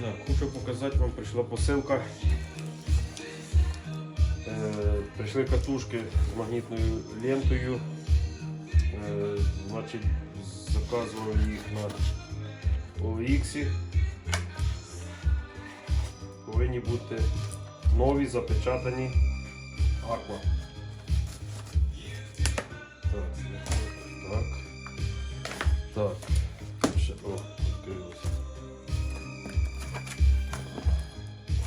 Так, хочу показати вам, прийшла посилка. Е, прийшли катушки з магнітною лентою. Е, значить, заказував їх на OLX. Повинні бути нові запечатані аква. Так, так. Так. Ще, о,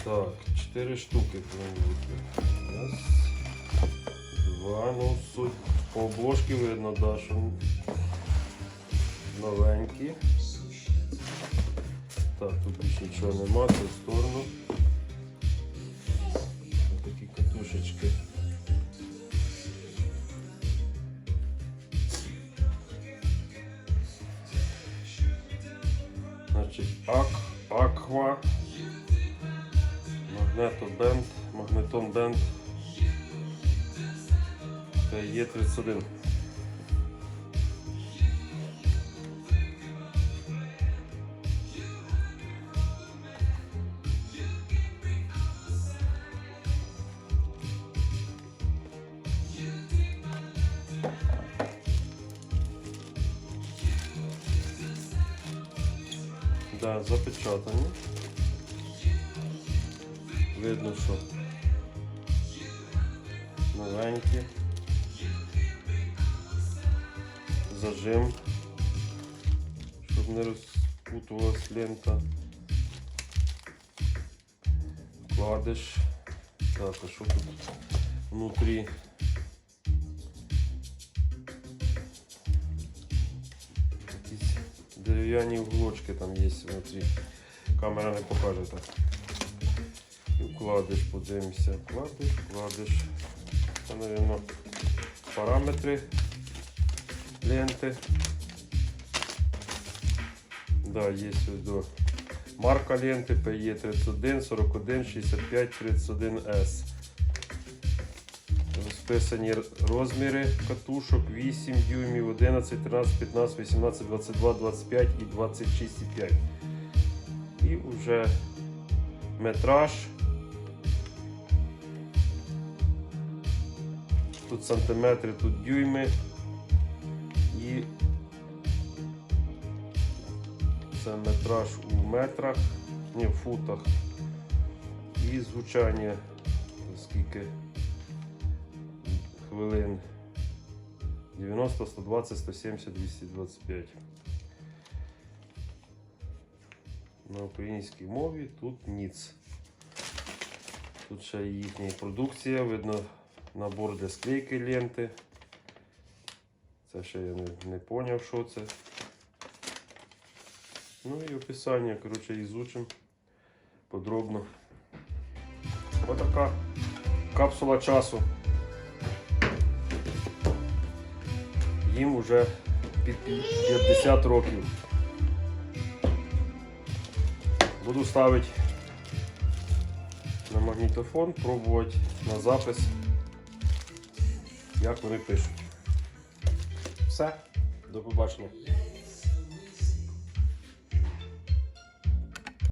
Так, 4 штуки повинні. Раз. Два. Ну, суть по обложці видно, да, що новенькі. Так, тут більше нічого нема, це в сторону. Ось такі катушечки. Значить, ак, аква. Магнетобенд, магнетон бенд Є31. Да, запечатані. Видно, що новенькі. Зажим, щоб не розпутувалась лента. Вкладиш. Так, а що тут внутрі? Якісь дерев'яні уголочки там є внутрі. Камера не покаже так. І вкладиш, подивимося, вкладиш, вкладиш. Це, мабуть, параметри ленти. Да, є до марка ленти PE31, 41, 65, 31S. Розписані розміри катушок 8 дюймів, 11, 13, 15, 18, 22, 25 і 26,5. І вже метраж. Тут сантиметри, тут дюйми. І це метраж у метрах, ні, в футах. І звучання, скільки хвилин. 90, 120, 170, 225. На українській мові тут ніц. Тут ще їхня продукція, видно набор для склейки ленти. Це ще я не, не поняв, що це. Ну і описання, коротше, ізучимо подробно. Отака капсула часу. Їм вже під 50 років. Буду ставити на магнітофон, пробувати на запис, як вони пишуть. Все, до побачення.